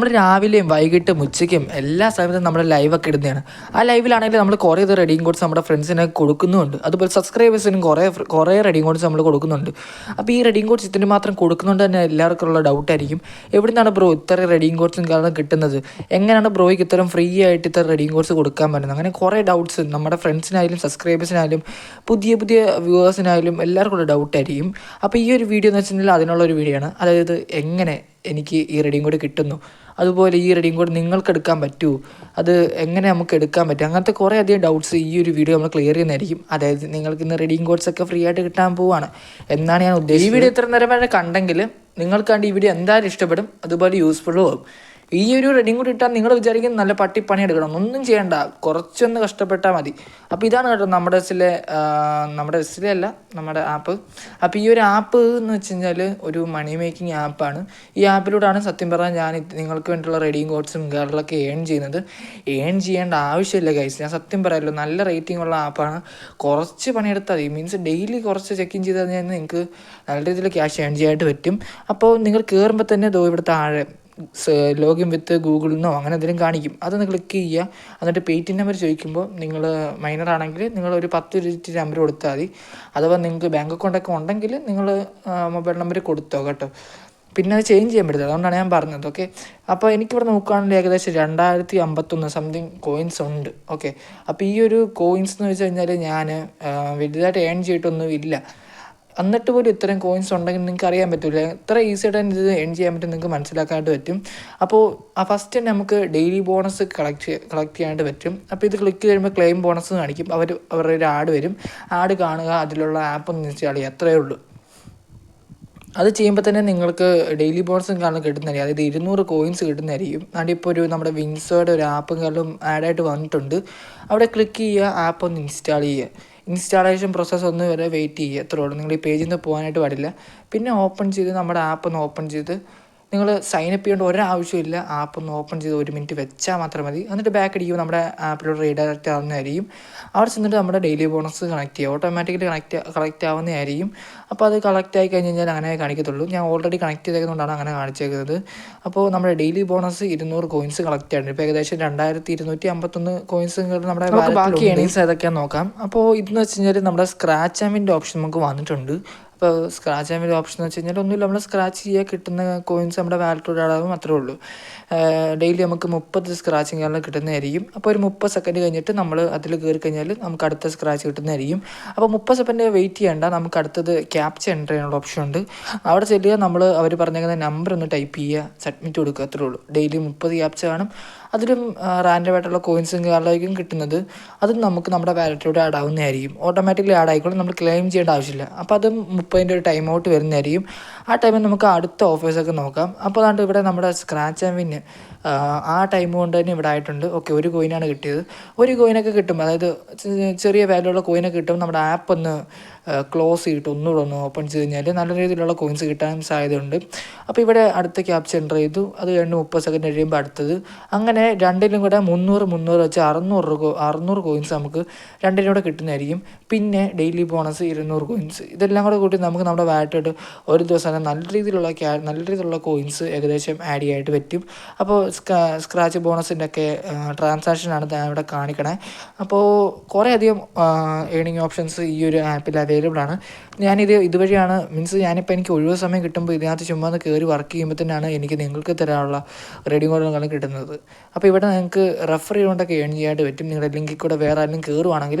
നമ്മൾ രാവിലെയും വൈകിട്ടും ഉച്ചയ്ക്കും എല്ലാ സമയത്തും നമ്മൾ ലൈവൊക്കെ ഇടുന്നതാണ്. ആ ലൈവിലാണെങ്കിൽ നമ്മൾ കുറേ ഇത് റെഡിയും കോഡ്സ് നമ്മുടെ ഫ്രണ്ട്സിനെ കൊടുക്കുന്നുണ്ട്. അതുപോലെ സബ്സ്ക്രൈബേഴ്സിനും കുറേ കുറേ റെഡിയും കോഡ്സ് നമ്മൾ കൊടുക്കുന്നുണ്ട്. അപ്പോൾ ഈ റെഡിയും കോഡ്സ് ഇതിന് മാത്രം കൊടുക്കുന്നുണ്ട് തന്നെ എല്ലാവർക്കും ഉള്ള ഡൗട്ടായിരിക്കും എവിടെ നിന്നാണ് ബ്രോ ഇത്ര റെഡിയും കോഡ്സും കാരണം കിട്ടുന്നത്? എങ്ങനെയാണ് ബ്രോയ്ക്ക് ഇത്തരം ഫ്രീ ആയിട്ട് ഇത്ര റെഡിയും കോഡ്സ് കൊടുക്കാൻ പറ്റുന്നത്? അങ്ങനെ കുറേ ഡൗട്ട്സ് നമ്മുടെ ഫ്രണ്ട്സിനായാലും സബ്സ്ക്രൈബേഴ്സിനായാലും പുതിയ പുതിയ വ്യൂവേഴ്സിനായാലും എല്ലാവർക്കും ഉള്ള ഡൗട്ടായിരിക്കും അപ്പോൾ ഈ ഒരു വീഡിയോ എന്ന് വെച്ചിട്ടുണ്ടെങ്കിൽ അതിനുള്ള ഒരു വീഡിയോ ആണ്. അതായത് എങ്ങനെ എനിക്ക് ഈ റെഡിയും കൂടെ കിട്ടുന്നു. അതുപോലെ ഈ റെഡിയും കൂടെ നിങ്ങൾക്ക് എടുക്കാൻ പറ്റുമോ അത് എങ്ങനെ നമുക്ക് എടുക്കാൻ പറ്റും? അങ്ങനത്തെ കുറേ അധികം ഡൗട്ട്സ് ഈ ഒരു വീഡിയോ നമ്മൾ ക്ലിയർ ചെയ്യുന്നതായിരിക്കും. അതായത് നിങ്ങൾക്ക് ഇന്ന് റെഡിയും കോഡ്സ് ഒക്കെ ഫ്രീ ആയിട്ട് കിട്ടാൻ പോവാണ്. എന്നാണ് ഞാൻ ഉദ്ദേശിച്ചത്. ഈ വീഡിയോ ഇത്ര നേരം വരെ കണ്ടെങ്കിൽ നിങ്ങൾക്കാണ്ട് ഈ വീഡിയോ എന്തായാലും ഇഷ്ടപ്പെടും. അതുപോലെ യൂസ്ഫുള്ളും ആവും. ഈ ഒരു റെഡിയും കൂടി ഇട്ടാൽ നിങ്ങൾ വിചാരിക്കും നല്ല പട്ടി എടുക്കണം. ഒന്നും ചെയ്യണ്ട. കുറച്ചൊന്ന് കഷ്ടപ്പെട്ടാൽ മതി. അപ്പോൾ ഇതാണ് കേട്ടോ നമ്മുടെ എസ്സിലെ നമ്മുടെ എസ്സിലെ അല്ല നമ്മുടെ ആപ്പ് അപ്പോൾ ഈ ഒരു ആപ്പ് എന്ന് വെച്ച് കഴിഞ്ഞാൽ ഒരു മണി മേക്കിംഗ് ആപ്പാണ് ഈ ആപ്പിലൂടെയാണ് സത്യം പറഞ്ഞാൽ ഞാൻ നിങ്ങൾക്ക് വേണ്ടിയുള്ള റെഡിയും കോഡ്സും ഗേളിലൊക്കെ ഏൺ ചെയ്യുന്നത്. ഏൺ ചെയ്യേണ്ട ആവശ്യമില്ല ഗൈസ് ഞാൻ സത്യം പറയാമല്ലോ നല്ല റേറ്റിംഗ് ഉള്ള ആപ്പാണ് കുറച്ച് പണിയെടുത്താൽ മതി. മീൻസ് ഡെയിലി കുറച്ച് ചെക്ക് ഇൻ ചെയ്താൽ നിങ്ങൾക്ക് നല്ല രീതിയിൽ ക്യാഷ് ഏൺ ചെയ്യാനായിട്ട് പറ്റും. അപ്പോൾ നിങ്ങൾ കയറുമ്പോൾ തന്നെ ദോ ഇവിടെ താഴെ ലോഗിൻ വിത്ത് ഗൂഗിളിൽ നിന്നോ അങ്ങനെ എന്തെങ്കിലും കാണിക്കും. അതൊന്ന് ക്ലിക്ക് ചെയ്യുക. എന്നിട്ട് പേയ്റ്റിൻ നമ്പർ ചോദിക്കുമ്പോൾ നിങ്ങൾ മൈനർ ആണെങ്കിൽ നിങ്ങൾ ഒരു പത്ത് ഡിജിറ്റ് നമ്പർ കൊടുത്താൽ മതി. അഥവാ നിങ്ങൾക്ക് ബാങ്ക് അക്കൗണ്ടൊക്കെ ഉണ്ടെങ്കിൽ നിങ്ങൾ മൊബൈൽ നമ്പർ കൊടുത്തോ കേട്ടോ. പിന്നെ അത് ചേഞ്ച് ചെയ്യാൻ പറ്റില്ല അതുകൊണ്ടാണ് ഞാൻ പറഞ്ഞത്. ഓക്കെ അപ്പോൾ എനിക്കിവിടെ നോക്കുകയാണെങ്കിൽ ഏകദേശം രണ്ടായിരത്തി അമ്പത്തൊന്ന് സംതിങ് കോയിൻസ് ഉണ്ട്. ഓക്കെ അപ്പോൾ ഈ ഒരു കോയിൻസ് എന്ന് വെച്ച് കഴിഞ്ഞാൽ ഞാൻ വലുതായിട്ട് ഏൺ ചെയ്തിട്ടൊന്നും ഇല്ല എന്നിട്ട് പോലും ഇത്രയും കോയിൻസ് ഉണ്ടെങ്കിൽ നിങ്ങൾക്ക് അറിയാൻ പറ്റില്ല ഇത്ര ഈസി ആയിട്ട് ഇത് എൺ ചെയ്യാൻ പറ്റും നിങ്ങൾക്ക് മനസ്സിലാക്കാനായിട്ട് പറ്റും. അപ്പോൾ ആ ഫസ്റ്റ് തന്നെ നമുക്ക് ഡെയിലി ബോണസ് കളക്ട് കളക്ട് ചെയ്യാനായിട്ട് പറ്റും. അപ്പോൾ ഇത് ക്ലിക്ക് ചെയ്യുമ്പോൾ ക്ലെയിം ബോണസ് കാണിക്കും. അവർ അവരുടെ ഒരു ആഡ് വരും. ആഡ് കാണുക അതിലുള്ള ആപ്പ് ഇൻസ്റ്റാൾ ചെയ്യുക. അത്രയേ ഉള്ളൂ. അത് ചെയ്യുമ്പോൾ തന്നെ നിങ്ങൾക്ക് ഡെയിലി ബോണസും കാരണം കിട്ടുന്നതായിരിക്കും. അതായത് ഇരുന്നൂറ് കോയിൻസ് കിട്ടുന്നതായിരിക്കും. അതിന്റെ ഇപ്പോൾ ഒരു നമ്മുടെ വിൻസോയുടെ ഒരു ആപ്പും കാരണം ആഡായിട്ട് വന്നിട്ടുണ്ട്. അവിടെ ക്ലിക്ക് ചെയ്യുക ആപ്പ് ഒന്ന് ഇൻസ്റ്റാൾ ചെയ്യുക. ഇൻസ്റ്റാളേഷൻ പ്രോസസ്സ് ഒന്ന് വരെ വെയിറ്റ് ചെയ്യുക എത്ര ഉള്ളൂ. നിങ്ങൾ ഈ പേജിൽ നിന്ന് പോകാനായിട്ട് പാടില്ല. പിന്നെ ഓപ്പൺ ചെയ്ത് നമ്മുടെ ആപ്പ് ഒന്ന് ഓപ്പൺ ചെയ്ത് നിങ്ങൾ സൈനപ്പ് ചെയ്യേണ്ട ഒരാവശ്യമില്ല ആപ്പ് ഒന്ന് ഓപ്പൺ ചെയ്ത് ഒരു മിനിറ്റ് വെച്ചാൽ മാത്രം മതി. എന്നിട്ട് ബാക്ക് അടിക്കുമ്പോൾ നമ്മുടെ ആപ്പിലൂടെ റീഡയറക്റ്റ് ആവുന്നതായിരിക്കും. അവിടെ ചെന്നിട്ട് നമ്മുടെ ഡെയിലി ബോണസ് കണക്ട് ചെയ്യുക. ഓട്ടോമാറ്റിക്കലി കണക്ട് കളക്ട് ആവുന്നതായിരിക്കും. അപ്പോൾ അത് കളക്ട് ആയി കഴിഞ്ഞ് കഴിഞ്ഞാൽ അങ്ങനെ കാണിക്കത്തുള്ളൂ. ഞാൻ ഓൾറെഡി കണക്ട് ചെയ്തേക്കുന്നതുകൊണ്ടാണ് അങ്ങനെ കാണിച്ചേക്കുന്നത്. അപ്പോൾ നമ്മുടെ ഡെയിലി ബോണസ് ഇരുന്നൂറ് കോയിൻസ് കളക്ട് ആയിട്ടുണ്ട് ഇപ്പോൾ ഏകദേശം രണ്ടായിരത്തി ഇരുന്നൂറ്റി അമ്പത്തൊന്ന് കോയിൻസ് നമ്മുടെ ബാക്കി ഏണിങ്സ് ഏതൊക്കെയാണെന്ന് നോക്കാം അപ്പോൾ ഇതെന്ന് വെച്ച് കഴിഞ്ഞാൽ നമ്മുടെ സ്ക്രാച്ച് ആമിന്റെ ഓപ്ഷൻ നമുക്ക് വന്നിട്ടുണ്ട്. അപ്പോൾ സ്ക്രാച്ച് ചെയ്യാൻ ഒരു ഓപ്ഷൻ എന്ന് വെച്ച് കഴിഞ്ഞാൽ ഒന്നുമില്ല. നമ്മൾ സ്ക്രാച്ച് ചെയ്യുക കിട്ടുന്ന കോയിൻസ് നമ്മുടെ വാലറ്റിലൂടെ അളവ് മാത്രമേ ഉള്ളൂ. ഡെയിലി നമുക്ക് മുപ്പത് സ്ക്രാച്ചിങ് കാരണം കിട്ടുന്നതായിരിക്കും. അപ്പോൾ ഒരു മുപ്പത് സെക്കൻഡ് കഴിഞ്ഞിട്ട് നമ്മൾ അതിൽ കയറി കഴിഞ്ഞാൽ നമുക്ക് അടുത്ത സ്ക്രാച്ച് കിട്ടുന്നതായിരിക്കും. അപ്പോൾ മുപ്പത് സെക്കൻഡ് വെയിറ്റ് ചെയ്യേണ്ട. നമുക്ക് അടുത്തത് ക്യാപ്ച എന്റർ ചെയ്യാനുള്ള ഓപ്ഷൻ ഉണ്ട്. അവിടെ ചെല്ലുക നമ്മൾ അവർ പറഞ്ഞേക്കുന്ന നമ്പർ ഒന്ന് ടൈപ്പ് ചെയ്യുക സബ്മിറ്റ് കൊടുക്കുക അത്രേ ഉള്ളൂ. ഡെയിലി മുപ്പത് ക്യാപ്ച കാണും അതിലും റാൻഡമായിട്ടുള്ള കോയിൻസും കാര്യങ്ങളായിരിക്കും കിട്ടുന്നത്. അതും നമുക്ക് നമ്മുടെ വാലറ്റിലൂടെ ആഡ് ആവുന്നതായിരിക്കും. ഓട്ടോമാറ്റിക്കലി ആഡ് ആയിക്കോളും. നമ്മൾ ക്ലെയിം ചെയ്യേണ്ട ആവശ്യമില്ല. അപ്പോൾ അത് മുപ്പതിന്റെ ഒരു ടൈം ഔട്ട് വരുന്നതായിരിക്കും. ആ ടൈമിൽ നമുക്ക് അടുത്ത ഓഫേഴ്സൊക്കെ നോക്കാം. അപ്പോൾ അതാണ്ട് ഇവിടെ നമ്മുടെ സ്ക്രാച്ച് ആൻഡ് വിന്ന് ആ ടൈം കൊണ്ട് തന്നെ ഇവിടെ ആയിട്ടുണ്ട്. ഓക്കെ ഒരു കോയിനാണ് കിട്ടിയത്. ഒരു കോയിനൊക്കെ കിട്ടും. അതായത് ചെറിയ വാല്യുള്ള കോയിനൊക്കെ കിട്ടും. നമ്മുടെ ആപ്പ് ഒന്ന് ക്ലോസ് ചെയ്തിട്ട് ഒന്നുകൂടെ ഒന്ന് ഓപ്പൺ ചെയ്ത് കഴിഞ്ഞാൽ നല്ല രീതിയിലുള്ള കോയിൻസ് കിട്ടാൻ സാധ്യതയുണ്ട്. അപ്പോൾ ഇവിടെ അടുത്ത ക്യാപ്ചർ എന്റർ ചെയ്തു. അത് കഴിഞ്ഞ് മുപ്പത് സെക്കൻഡ് കഴിയുമ്പോൾ അടുത്തത്. അങ്ങനെ രണ്ടിലും കൂടെ മുന്നൂറ് മുന്നൂറ് വെച്ച് അറുന്നൂറ് അറുന്നൂറ് കോയിൻസ് നമുക്ക് രണ്ടിനും കൂടെ കിട്ടുന്നതായിരിക്കും. പിന്നെ ഡെയിലി ബോണസ് ഇരുന്നൂറ് കോയിൻസ് ഇതെല്ലാം കൂടെ കൂട്ടി നമുക്ക് നമ്മുടെ വാറ്റായിട്ട് ഒരു ദിവസം നല്ല രീതിയിലുള്ള ക്യാ നല്ല രീതിയിലുള്ള കോയിൻസ് ഏകദേശം ആഡ് ചെയ്യാനായിട്ട് പറ്റും. അപ്പോൾ സ്ക്രാച്ച് ബോണസിന്റെ ഒക്കെ ട്രാൻസാക്ഷനാണ് ഇവിടെ കാണിക്കണേ. അപ്പോൾ കുറേ അധികം ഏണിംഗ് ഓപ്ഷൻസ് ഈ ഒരു ആപ്പിൽ അവൈലബിൾ ആണ്. ഞാനിത് ഇതുവഴിയാണ് മീൻസ് ഞാനിപ്പോൾ എനിക്ക് ഒഴിവ് സമയം കിട്ടുമ്പോൾ ഇതിനകത്ത് ചുമ്മാ കയറി വർക്ക് ചെയ്യുമ്പോൾ തന്നെയാണ് എനിക്ക് നിങ്ങൾക്ക് തരാനുള്ള റെഡി കോഡുകളും കിട്ടുന്നത്. അപ്പോൾ ഇവിടെ നിങ്ങൾക്ക് റെഫർ ചെയ്തുകൊണ്ടൊക്കെ ഏൺ ചെയ്യാനായിട്ട് പറ്റും. നിങ്ങളുടെ ലിങ്കിൽ കൂടെ വേറെ ആരെങ്കിലും കയറുവാണെങ്കിൽ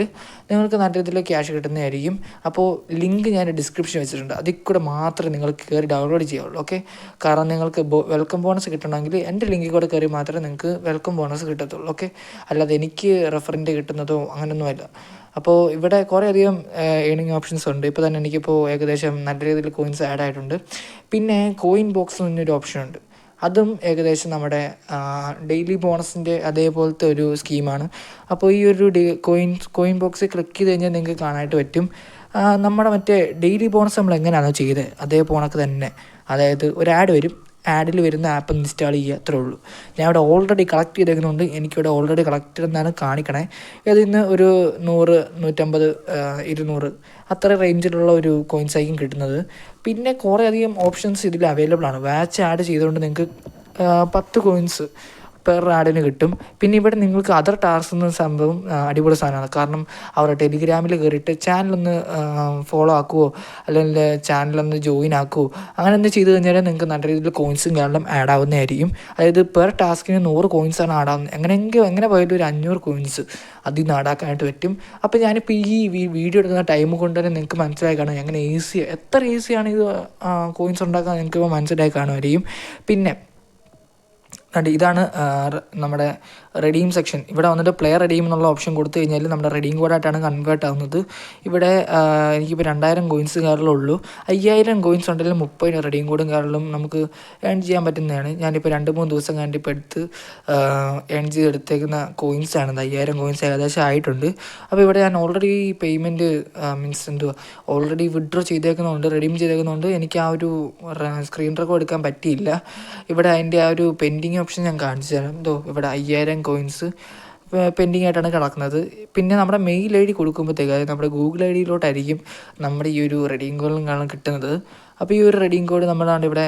നിങ്ങൾക്ക് നല്ല രീതിയിൽ ക്യാഷ് കിട്ടുന്നതായിരിക്കും. അപ്പോൾ ലിങ്ക് ഞാൻ ഡിസ്ക്രിപ്ഷൻ വെച്ചിട്ടുണ്ട്. അതിൽ കൂടെ മാത്രമേ നിങ്ങൾ കയറി ഡൗൺലോഡ് ചെയ്യാവുള്ളൂ. ഓക്കെ കാരണം നിങ്ങൾക്ക് വെൽക്കം ബോണസ് കിട്ടണമെങ്കിൽ എന്റെ ലിങ്കിൽ കൂടെ കയറി മാത്രമേ നിങ്ങൾക്ക് വെൽക്കം ബോണസ് കിട്ടത്തുള്ളൂ. ഓക്കെ അല്ലാതെ എനിക്ക് റെഫറിന്റെ കിട്ടുന്നതോ അങ്ങനെയൊന്നുമല്ല അപ്പോൾ ഇവിടെ കുറേ അധികം ഏണിംഗ് ഓപ്ഷൻസ് ഉണ്ട്. ഇപ്പോൾ തന്നെ എനിക്കിപ്പോൾ ഏകദേശം നല്ല രീതിയിൽ കോയിൻസ് ആഡ് ആയിട്ടുണ്ട്. പിന്നെ കോയിൻ ബോക്സ് എന്നൊരു ഓപ്ഷൻ ഉണ്ട്. അതും ഏകദേശം നമ്മുടെ ഡെയിലി ബോണസിന്റെ അതേപോലത്തെ ഒരു സ്കീമാണ് അപ്പോൾ ഈ ഒരു കോയിൻ കോയിൻ ബോക്സ് ക്ലിക്ക് ചെയ്ത് കഴിഞ്ഞാൽ നിങ്ങൾക്ക് കാണാനായിട്ട് പറ്റും. നമ്മുടെ മറ്റേ ഡെയിലി ബോണസ് നമ്മൾ എങ്ങനെയാണോ ചെയ്തത്? അതേ പോണക്ക് തന്നെ. അതായത് ഒരു ആഡ് വരും. ആഡിൽ വരുന്ന ആപ്പ് ഇൻസ്റ്റാൾ ചെയ്യുക അത്രേ ഉള്ളൂ ഞാൻ ഇവിടെ ഓൾറെഡി കളക്ട് ചെയ്തേക്കുന്നുണ്ട്. എനിക്കിവിടെ ഓൾറെഡി കളക്ട് എന്നാണ് കാണിക്കണേ. ഇതിൽ നിന്ന് ഒരു നൂറ് നൂറ്റമ്പത് ഇരുന്നൂറ് അത്ര റേഞ്ചിലുള്ള ഒരു കോയിൻസ് ആയിരിക്കും കിട്ടുന്നത്. പിന്നെ കുറേ അധികം ഓപ്ഷൻസ് ഇതിൽ അവൈലബിൾ ആണ്. വാച്ച് ആഡ് ചെയ്തുകൊണ്ട് നിങ്ങൾക്ക് പത്ത് കോയിൻസ് പെർ ആഡിന് കിട്ടും. പിന്നെ ഇവിടെ നിങ്ങൾക്ക് അതർ ടാർസ് എന്ന സംഭവം അടിപൊളി സാധനമാണ്. കാരണം അവരുടെ ടെലിഗ്രാമിൽ കയറിയിട്ട് ചാനലൊന്ന് ഫോളോ ആക്കുവോ അല്ലെങ്കിൽ ചാനലൊന്ന് ജോയിൻ ആക്കുവോ അങ്ങനെ ഒന്ന് ചെയ്ത് കഴിഞ്ഞാൽ നിങ്ങൾക്ക് നല്ല രീതിയിൽ കോയിൻസും കാരണം ആഡ് ആവുന്നതായിരിക്കും. അതായത് പെർ ടാസ്കിന് നൂറ് കോയിൻസാണ് ആഡ് ആവുന്നത്. എങ്ങനെയെങ്കിലും എങ്ങനെ പോയാലും ഒരു അഞ്ഞൂറ് കോയിൻസ് അതിൽ നിന്ന് ആഡാക്കാനായിട്ട് പറ്റും. അപ്പോൾ ഞാനിപ്പോൾ ഈ വീഡിയോ എടുക്കുന്ന ടൈം കൊണ്ട് തന്നെ നിങ്ങൾക്ക് മനസ്സിലായി കാണും. എങ്ങനെ ഈസി എത്ര ഈസിയാണ് ഇത് കോയിൻസ് ഉണ്ടാക്കാൻ നിങ്ങൾക്ക് ഇപ്പോൾ മനസ്സിലായി കാണുമായിരിക്കും. പിന്നെ കണ്ട് ഇതാണ് നമ്മുടെ റെഡീം സെക്ഷൻ ഇവിടെ വന്നിട്ട് പ്ലെയർ റെഡീം എന്നുള്ള ഓപ്ഷൻ കൊടുത്തു കഴിഞ്ഞാൽ നമ്മുടെ റെഡീം കോഡായിട്ടാണ് കൺവേർട്ട് ആവുന്നത്. ഇവിടെ എനിക്കിപ്പോൾ രണ്ടായിരം കോയിൻസ് കയറുള്ളൂ അയ്യായിരം കോയിൻസ് ഉണ്ടെങ്കിലും മുപ്പത് റെഡീം കോഡും കയറലും നമുക്ക് ഏൺ ചെയ്യാൻ പറ്റുന്നതാണ്. ഞാനിപ്പോൾ രണ്ട് മൂന്ന് ദിവസം കഴിഞ്ഞിട്ട് ഇപ്പോൾ എടുത്ത് ഏൺ ചെയ്തെടുത്തേക്കുന്ന കോയിൻസ് ആണ്. ഇത് അയ്യായിരം കോയിൻസ് ഏകദേശം ആയിട്ടുണ്ട്. അപ്പോൾ ഇവിടെ ഞാൻ ഓൾറെഡി പേയ്മെന്റ് മീൻസ് എന്തുവാ ഓൾറെഡി വിഡ്രോ ചെയ്തേക്കുന്നതുകൊണ്ട് റെഡീം ചെയ്തേക്കുന്നതുകൊണ്ട് എനിക്ക് ആ ഒരു സ്ക്രീൻ റെക്കോർഡ് എടുക്കാൻ പറ്റിയില്ല. ഇവിടെ അതിന്റെ ആ ഒരു പെൻഡിങ് ഓപ്ഷൻ ഞാൻ കാണിച്ചു തരാം. എന്തോ ഇവിടെ അയ്യായിരം കോയിൻസ് പെൻഡിങ് ആയിട്ടാണ് കിടക്കുന്നത്. പിന്നെ നമ്മുടെ മെയിൽ ഐ ഡി കൊടുക്കുമ്പോഴത്തേക്ക് അതായത് നമ്മുടെ ഗൂഗിൾ ഐ ഡിയിലോട്ടായിരിക്കും നമ്മുടെ ഈ ഒരു റെഡീം കോഡും കാണാൻ കിട്ടുന്നത്. അപ്പോൾ ഈ ഒരു റെഡീം കോഡ് നമ്മളാണ് ഇവിടെ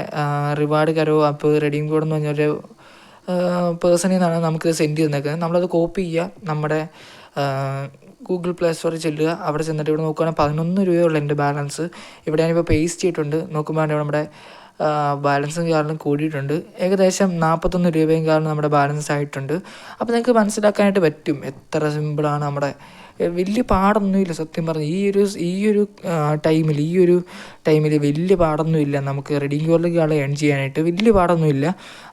റിവാർഡ് കരോ അപ്പോൾ റെഡീം കോഡ് എന്ന് പറഞ്ഞൊരു പേഴ്സണിൽ നിന്നാണ് നമുക്ക് സെൻഡ് ചെയ്തേക്കുന്നത് നമ്മളത് കോപ്പി ചെയ്യുക നമ്മുടെ ഗൂഗിൾ പ്ലേ സ്റ്റോറിൽ ചെല്ലുക അവിടെ ചെന്നിട്ട് ഇവിടെ നോക്കുകയാണെങ്കിൽ പതിനൊന്ന് രൂപയുള്ള എന്റെ ബാലൻസ് ഇവിടെ ഞാനിപ്പോൾ പേസ്റ്റ് ചെയ്തിട്ടുണ്ട് നോക്കുമ്പോൾ നമ്മുടെ ബാലൻസും കാരണം കൂടിയിട്ടുണ്ട്. ഏകദേശം നാൽപ്പത്തൊന്ന് രൂപയും കാരണം നമ്മുടെ ബാലൻസ് ആയിട്ടുണ്ട്. അപ്പോൾ നിങ്ങൾക്ക് മനസ്സിലാക്കാനായിട്ട് പറ്റും എത്ര സിമ്പിളാണ് നമ്മുടെ വലിയ പാടൊന്നുമില്ല സത്യം പറഞ്ഞ്. ഈ ഒരു ഈ ഒരു ടൈമിൽ ഈ ഒരു ടൈമിൽ വലിയ പാടൊന്നുമില്ല നമുക്ക്. റെഡിങ് കോളിലേക്കാളെ ഏൺ ചെയ്യാനായിട്ട് വലിയ പാടൊന്നുമില്ല.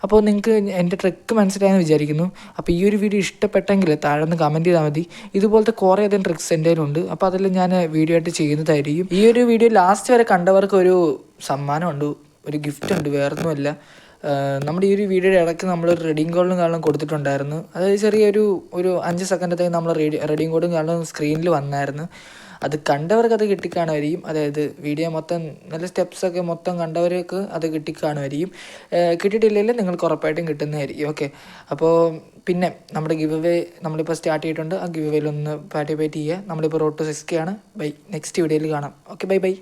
അപ്പോൾ നിങ്ങൾക്ക് എന്റെ ട്രിക്ക് മനസ്സിലായെന്ന് വിചാരിക്കുന്നു. അപ്പോൾ ഈ ഒരു വീഡിയോ ഇഷ്ടപ്പെട്ടെങ്കിൽ താഴെ നിന്ന് കമന്റ് ചെയ്താൽ മതി. ഇതുപോലത്തെ കുറേ അധികം ട്രിക്സ് എന്റെ കയ്യിലുണ്ട്. അപ്പോൾ അതിൽ ഞാൻ വീഡിയോ ആയിട്ട് ചെയ്യുന്നതായിരിക്കും. ഈ ഒരു വീഡിയോ ലാസ്റ്റ് വരെ കണ്ടവർക്ക് ഒരു സമ്മാനമുണ്ട്. ഒരു ഗിഫ്റ്റ് ഉണ്ട് വേറൊന്നുമല്ല നമ്മുടെ ഈ ഒരു വീഡിയോയുടെ ഇടയ്ക്ക് നമ്മൾ റെഡിങ് കോഡും കാരണം കൊടുത്തിട്ടുണ്ടായിരുന്നു. അതായത് ചെറിയൊരു ഒരു അഞ്ച് സെക്കൻഡത്തേക്ക് നമ്മൾ റെഡി റെഡിങ് കോഡും കാരണം സ്ക്രീനിൽ വന്നായിരുന്നു. അത് കണ്ടവർക്ക് അത് കിട്ടിക്കാണുമായിരിക്കും. അതായത് വീഡിയോ മൊത്തം നല്ല സ്റ്റെപ്സൊക്കെ മൊത്തം കണ്ടവർക്ക് അത് കിട്ടിക്കാണുമായിരിക്കും. കിട്ടിയിട്ടില്ലെങ്കിൽ നിങ്ങൾക്ക് ഉറപ്പായിട്ടും കിട്ടുന്നതായിരിക്കും. ഓക്കെ അപ്പോൾ പിന്നെ നമ്മുടെ ഗിവ് അവേ നമ്മളിപ്പോൾ സ്റ്റാർട്ട് ചെയ്തിട്ടുണ്ട്. ആ ഗിവ് അവേയിൽ ഒന്ന് പാർട്ടിസിപ്പേറ്റ് ചെയ്യുക. നമ്മളിപ്പോൾ റോഡ് ടു സിക്സ് ആണ്. ബൈ നെക്സ്റ്റ് വീഡിയോയിൽ കാണാം. Okay bye bye